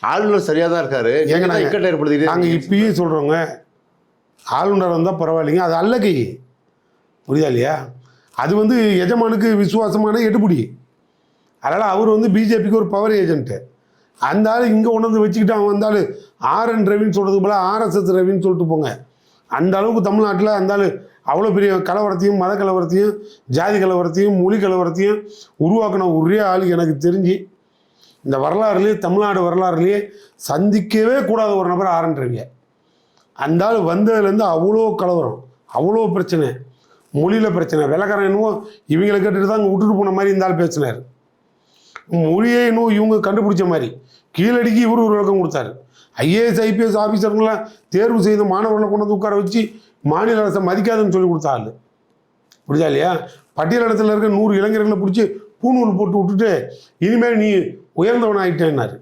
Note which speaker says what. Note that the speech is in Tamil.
Speaker 1: ஆளுநர் சரியா தான் இருக்காரு.
Speaker 2: ஏங்க
Speaker 1: நாங்க- இக்கட்டை ஏற்படுத்திக்கிட்டே
Speaker 2: நாங்கள். இப்பயும் சொல்கிறோங்க ஆளுநர் வந்தால் பரவாயில்லைங்க. அது அல்ல கை புரியுதா இல்லையா? அது வந்து எஜமானுக்கு விசுவாசமான எடுபடி. அதனால் அவர் வந்து பிஜேபிக்கு ஒரு பவர் ஏஜென்ட்டு அந்த ஆள் இங்கே கொண்டு வந்து வச்சுக்கிட்டு அவன் வந்தாலும் ஆர்என் ரவின்னு சொல்கிறதுக்கு போல ஆர்எஸ்எஸ் ரவின்னு சொல்லிட்டு போங்க. அந்த அளவுக்கு தமிழ்நாட்டில் அந்த ஆள் அவ்வளோ பெரிய கலவரத்தையும் மத கலவரத்தையும் ஜாதி கலவரத்தையும் மொழி கலவரத்தையும் உருவாக்கின ஒரே ஆள் எனக்கு தெரிஞ்சு இந்த வரலாறுலேயே தமிழ்நாடு வரலாறுலேயே சந்திக்கவே கூடாத ஒரு நபர் ஆர்என் ரவியை அந்த ஆள் வந்ததுலேருந்து அவ்வளோ கலவரம் அவ்வளோ பிரச்சனை மொழியில் பிரச்சனை. வெள்ளக்காரன் என்னவோ இவங்களை கேட்டுட்டு தான் அங்கே விட்டுட்டு போன மாதிரி இந்த ஆள் பேசினார். மொழியை இன்னும் இவங்க கண்டுபிடிச்ச மாதிரி. கீழடிக்கு இவர் ஒரு விளக்கம் கொடுத்தாரு. ஐஏஎஸ் ஐபிஎஸ் ஆஃபீஸருங்களாம் தேர்வு செய்த மாணவர்களை கொண்டு வந்து உட்கார வச்சு மாநில அரசை மதிக்காதுன்னு சொல்லி கொடுத்த ஆள். புரியுதா இல்லையா? பட்டியலிடத்தில் இருக்க நூறு இளைஞர்களை பிடிச்சி பூணூல் போட்டு விட்டுட்டு இனிமேல் நீ உயர்ந்தவனாயிட்டேன்னாரு.